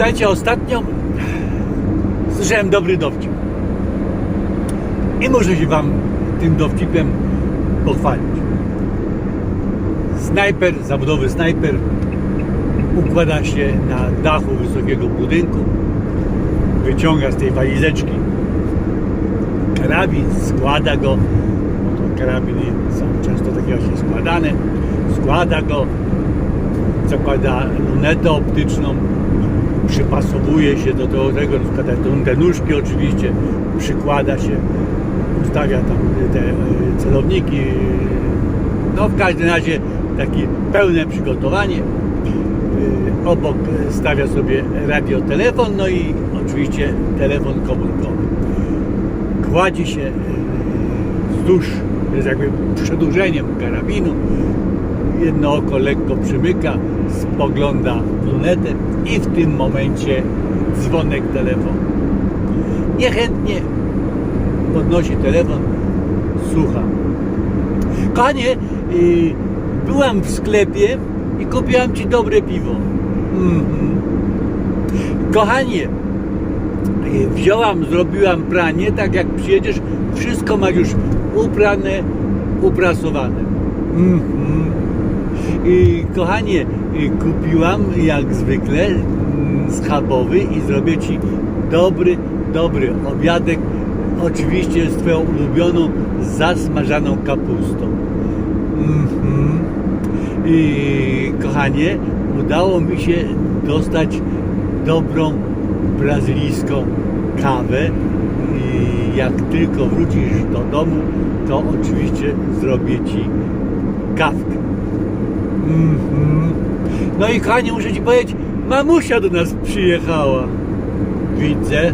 Słuchajcie, ostatnio słyszałem dobry dowcip. I muszę się wam tym dowcipem pochwalić. Snajper, zawodowy snajper układa się na dachu wysokiego budynku, wyciąga z tej walizeczki karabin, składa go, karabiny są często takie właśnie składane, składa go, zakłada lunetę optyczną, przypasowuje się do tego, tego składa te- te nóżki oczywiście, przykłada się, ustawia tam te e, celowniki, no w każdym razie takie pełne przygotowanie. E, Obok stawia sobie radiotelefon, no i oczywiście telefon komórkowy. Kładzie się e, wzdłuż, jest jakby przedłużeniem karabinu. Jedno oko lekko przymyka, spogląda i w tym momencie dzwonek telefonu. Niechętnie podnosi telefon, słucha. Kochanie, y, byłam w sklepie i kupiłam ci dobre piwo. Mhm. Kochanie, y, wzięłam, zrobiłam pranie, tak jak przyjedziesz, wszystko masz już uprane, uprasowane. Mhm. I, kochanie, y, kupiłam jak zwykle mm, schabowy i zrobię ci dobry, dobry obiadek. Oczywiście z twoją ulubioną zasmażaną kapustą. Mhm. I kochanie, udało mi się dostać dobrą brazylijską kawę. I jak tylko wrócisz do domu, to oczywiście zrobię ci kawkę. Mhm. No i kochanie, muszę ci powiedzieć, mamusia do nas przyjechała. Widzę.